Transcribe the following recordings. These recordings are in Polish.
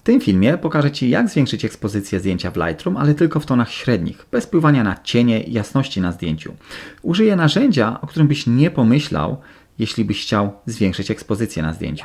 W tym filmie pokażę Ci, jak zwiększyć ekspozycję zdjęcia w Lightroom, ale tylko w tonach średnich, bez wpływania na cienie i jasności na zdjęciu. Użyję narzędzia, o którym byś nie pomyślał, jeśli byś chciał zwiększyć ekspozycję na zdjęciu.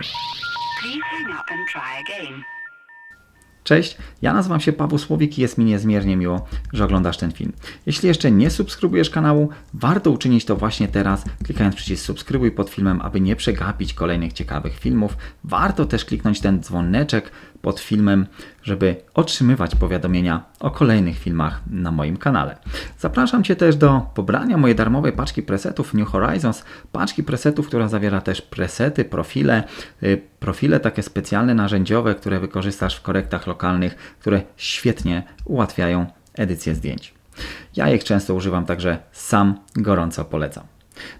Cześć, ja nazywam się Paweł Słowik i jest mi niezmiernie miło, że oglądasz ten film. Jeśli jeszcze nie subskrybujesz kanału, warto uczynić to właśnie teraz, klikając przycisk subskrybuj pod filmem, aby nie przegapić kolejnych ciekawych filmów. Warto też kliknąć ten dzwoneczek pod filmem, żeby otrzymywać powiadomienia o kolejnych filmach na moim kanale. Zapraszam Cię też do pobrania mojej darmowej paczki presetów New Horizons, paczki presetów, która zawiera też presety, profile, y, profile takie specjalne narzędziowe, które wykorzystasz w korektach lokalnych, które świetnie ułatwiają edycję zdjęć. Ja ich często używam, także sam gorąco polecam.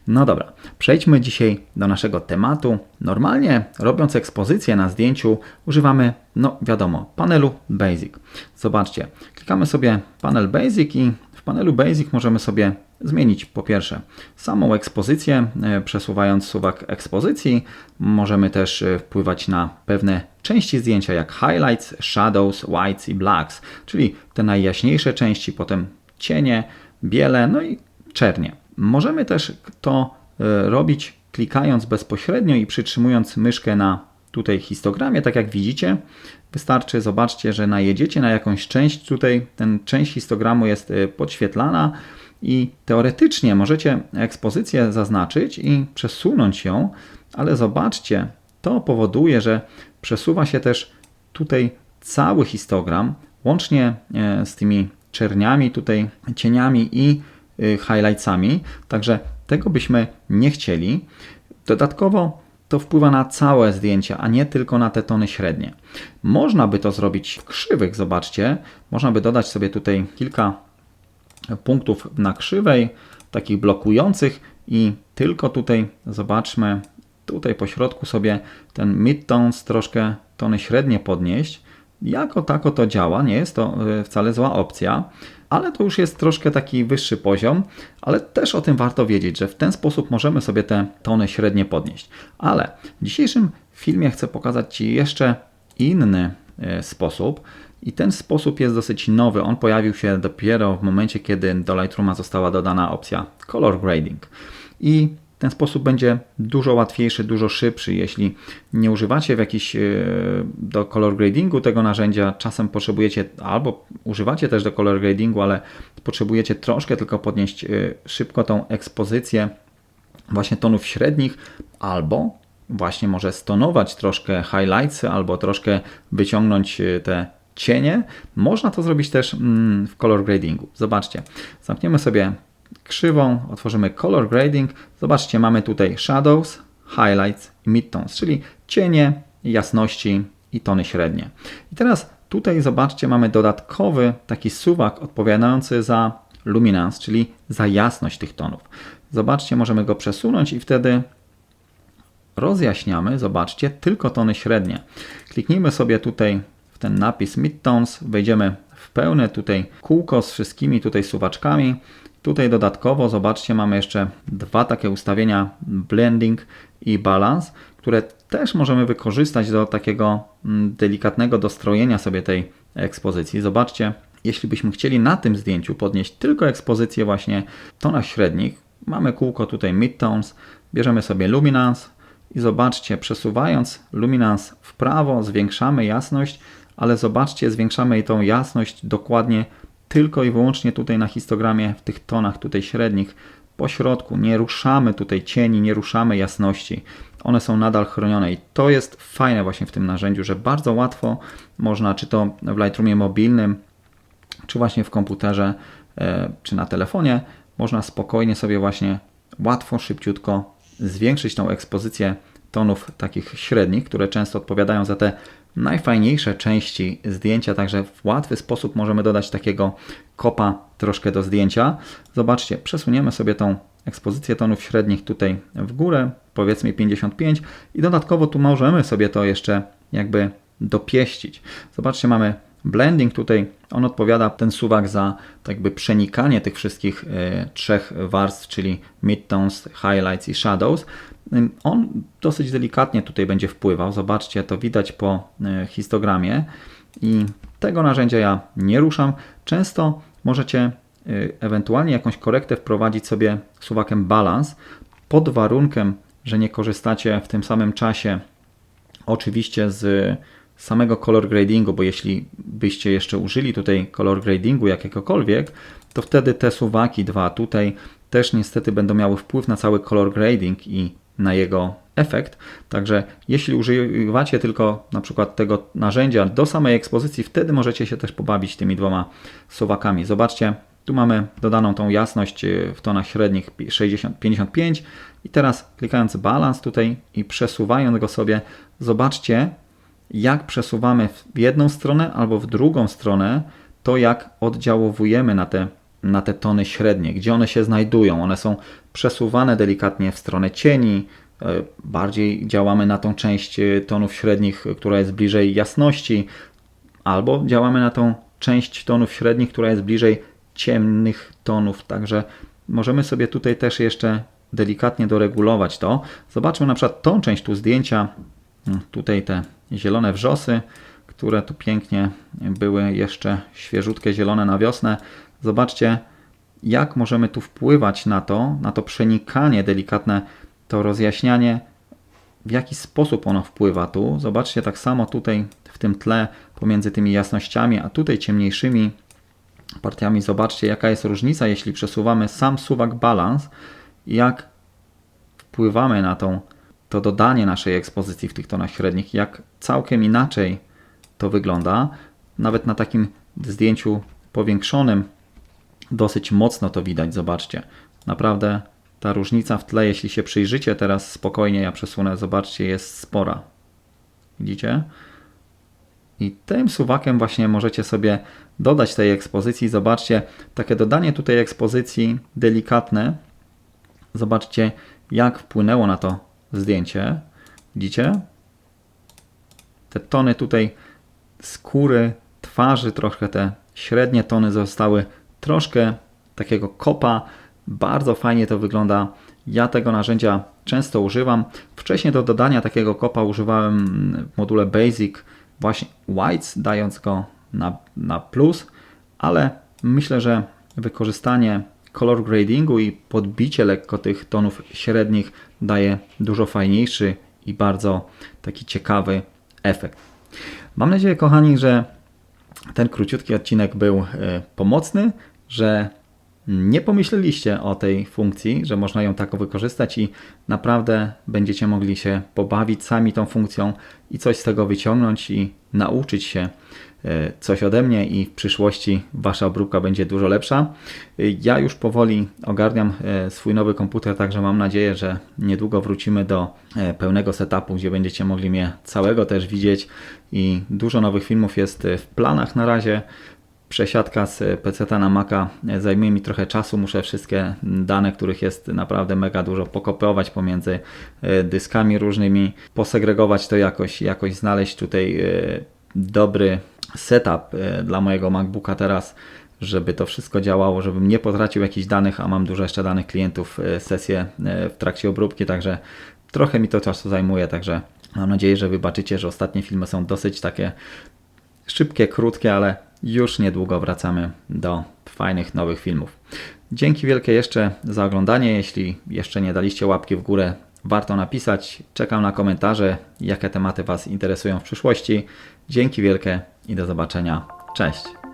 No dobra, przejdźmy dzisiaj do naszego tematu. Normalnie robiąc ekspozycję na zdjęciu używamy, no wiadomo, panelu Basic. Zobaczcie, klikamy sobie panel Basic i w panelu Basic możemy sobie zmienić po pierwsze samą ekspozycję, e, przesuwając suwak ekspozycji. Możemy też e, wpływać na pewne części zdjęcia jak highlights, shadows, whites i blacks, czyli te najjaśniejsze części, potem cienie, biele, no i czernie. Możemy też to e, robić klikając bezpośrednio i przytrzymując myszkę na tutaj histogramie, tak jak widzicie. Wystarczy, zobaczcie, że najedziecie na jakąś część, tutaj ten część histogramu jest e, podświetlana i teoretycznie możecie ekspozycję zaznaczyć i przesunąć ją, ale zobaczcie, to powoduje, że przesuwa się też tutaj cały histogram, łącznie e, z tymi czerniami, tutaj cieniami i highlightsami, także tego byśmy nie chcieli. Dodatkowo to wpływa na całe zdjęcie, a nie tylko na te tony średnie. Można by to zrobić w krzywych, zobaczcie. Można by dodać sobie tutaj kilka punktów na krzywej, takich blokujących i tylko tutaj zobaczmy, tutaj po środku sobie ten midtones troszkę tony średnie podnieść. Jako tako to działa, nie jest to y, wcale zła opcja ale to już jest troszkę taki wyższy poziom, ale też o tym warto wiedzieć, że w ten sposób możemy sobie te tony średnie podnieść. Ale w dzisiejszym filmie chcę pokazać Ci jeszcze inny e, sposób. I ten sposób jest dosyć nowy. On pojawił się dopiero w momencie, kiedy do Lightrooma została dodana opcja Color Grading. I ten sposób będzie dużo łatwiejszy, dużo szybszy. Jeśli nie używacie w jakiś e, do color gradingu tego narzędzia, czasem potrzebujecie albo używacie też do color gradingu, ale potrzebujecie troszkę tylko podnieść e, szybko tą ekspozycję właśnie tonów średnich, albo właśnie może stonować troszkę highlights, albo troszkę wyciągnąć e, te cienie. Można to zrobić też mm, w color gradingu. Zobaczcie, zamkniemy sobie krzywą, otworzymy Color Grading. Zobaczcie, mamy tutaj Shadows, Highlights i Midtones, czyli cienie, jasności i tony średnie. I teraz tutaj zobaczcie, mamy dodatkowy taki suwak odpowiadający za luminance, czyli za jasność tych tonów. Zobaczcie, możemy go przesunąć i wtedy rozjaśniamy, zobaczcie, tylko tony średnie. Kliknijmy sobie tutaj w ten napis Midtones, wejdziemy w pełne tutaj kółko z wszystkimi tutaj suwaczkami Tutaj dodatkowo, zobaczcie, mamy jeszcze dwa takie ustawienia blending i balance, które też możemy wykorzystać do takiego mm, delikatnego dostrojenia sobie tej ekspozycji. Zobaczcie, jeśli byśmy chcieli na tym zdjęciu podnieść tylko ekspozycję właśnie tonach średnich, mamy kółko tutaj midtones, bierzemy sobie luminance i zobaczcie, przesuwając luminance w prawo, zwiększamy jasność, ale zobaczcie, zwiększamy tą jasność dokładnie tylko i wyłącznie tutaj na histogramie w tych tonach tutaj średnich po środku. Nie ruszamy tutaj cieni, nie ruszamy jasności. One są nadal chronione i to jest fajne właśnie w tym narzędziu, że bardzo łatwo można, czy to w Lightroomie mobilnym, czy właśnie w komputerze, e, czy na telefonie, można spokojnie sobie właśnie łatwo, szybciutko zwiększyć tą ekspozycję tonów takich średnich, które często odpowiadają za te najfajniejsze części zdjęcia, także w łatwy sposób możemy dodać takiego kopa troszkę do zdjęcia. Zobaczcie, przesuniemy sobie tą ekspozycję tonów średnich tutaj w górę, powiedzmy 55 i dodatkowo tu możemy sobie to jeszcze jakby dopieścić. Zobaczcie, mamy blending tutaj, on odpowiada, ten suwak, za tak jakby przenikanie tych wszystkich e, trzech warstw, czyli midtones, highlights i shadows. On dosyć delikatnie tutaj będzie wpływał. Zobaczcie, to widać po e, histogramie i tego narzędzia ja nie ruszam. Często możecie y, ewentualnie jakąś korektę wprowadzić sobie suwakiem balans pod warunkiem, że nie korzystacie w tym samym czasie oczywiście z samego color gradingu, bo jeśli byście jeszcze użyli tutaj color gradingu jakiegokolwiek, to wtedy te suwaki dwa tutaj też niestety będą miały wpływ na cały color grading i na jego efekt. Także jeśli używacie tylko na przykład tego narzędzia do samej ekspozycji, wtedy możecie się też pobawić tymi dwoma suwakami. Zobaczcie, tu mamy dodaną tą jasność y, w tonach średnich 60, 55 i teraz klikając balans tutaj i przesuwając go sobie, zobaczcie jak przesuwamy w jedną stronę albo w drugą stronę, to jak oddziałowujemy na te, na te tony średnie, gdzie one się znajdują. One są przesuwane delikatnie w stronę cieni, e, bardziej działamy na tą część e, tonów średnich, która jest bliżej jasności, albo działamy na tą część tonów średnich, która jest bliżej ciemnych tonów. Także możemy sobie tutaj też jeszcze delikatnie doregulować to. Zobaczmy na przykład tą część tu zdjęcia, tutaj te zielone wrzosy, które tu pięknie były jeszcze świeżutkie zielone na wiosnę. Zobaczcie, jak możemy tu wpływać na to, na to przenikanie delikatne, to rozjaśnianie, w jaki sposób ono wpływa tu. Zobaczcie tak samo tutaj w tym tle pomiędzy tymi jasnościami, a tutaj ciemniejszymi partiami. Zobaczcie, jaka jest różnica, jeśli przesuwamy sam suwak balans, jak wpływamy na tą to dodanie naszej ekspozycji w tych tonach średnich, jak całkiem inaczej to wygląda. Nawet na takim zdjęciu powiększonym dosyć mocno to widać, zobaczcie. Naprawdę ta różnica w tle, jeśli się przyjrzycie teraz spokojnie, ja przesunę, zobaczcie, jest spora. Widzicie? I tym suwakiem właśnie możecie sobie dodać tej ekspozycji. Zobaczcie, takie dodanie tutaj ekspozycji delikatne. Zobaczcie, jak wpłynęło na to zdjęcie. Widzicie? Te tony tutaj skóry, twarzy, troszkę te średnie tony zostały troszkę takiego kopa. Bardzo fajnie to wygląda. Ja tego narzędzia często używam. Wcześniej do dodania takiego kopa używałem w module Basic właśnie Whites, dając go na, na plus, ale myślę, że wykorzystanie color gradingu i podbicie lekko tych tonów średnich daje dużo fajniejszy i bardzo taki ciekawy efekt. Mam nadzieję, kochani, że ten króciutki odcinek był e, pomocny, że nie pomyśleliście o tej funkcji, że można ją tak wykorzystać i naprawdę będziecie mogli się pobawić sami tą funkcją i coś z tego wyciągnąć i nauczyć się e, coś ode mnie i w przyszłości wasza obróbka będzie dużo lepsza. E, ja już powoli ogarniam e, swój nowy komputer, także mam nadzieję, że niedługo wrócimy do pełnego setupu, gdzie będziecie mogli mnie całego też widzieć i dużo nowych filmów jest w planach na razie przesiadka z PC na Maca zajmuje mi trochę czasu. Muszę wszystkie dane, których jest naprawdę mega dużo, pokopiować pomiędzy e, dyskami różnymi, posegregować to jakoś, jakoś znaleźć tutaj e, dobry setup e, dla mojego MacBooka teraz, żeby to wszystko działało, żebym nie potracił jakichś danych, a mam dużo jeszcze danych klientów, sesję w trakcie obróbki, także trochę mi to czasu zajmuje, także mam nadzieję, że wybaczycie, że ostatnie filmy są dosyć takie szybkie, krótkie, ale już niedługo wracamy do fajnych nowych filmów. Dzięki wielkie jeszcze za oglądanie. Jeśli jeszcze nie daliście łapki w górę, warto napisać. Czekam na komentarze, jakie tematy Was interesują w przyszłości. Dzięki wielkie i do zobaczenia. Cześć.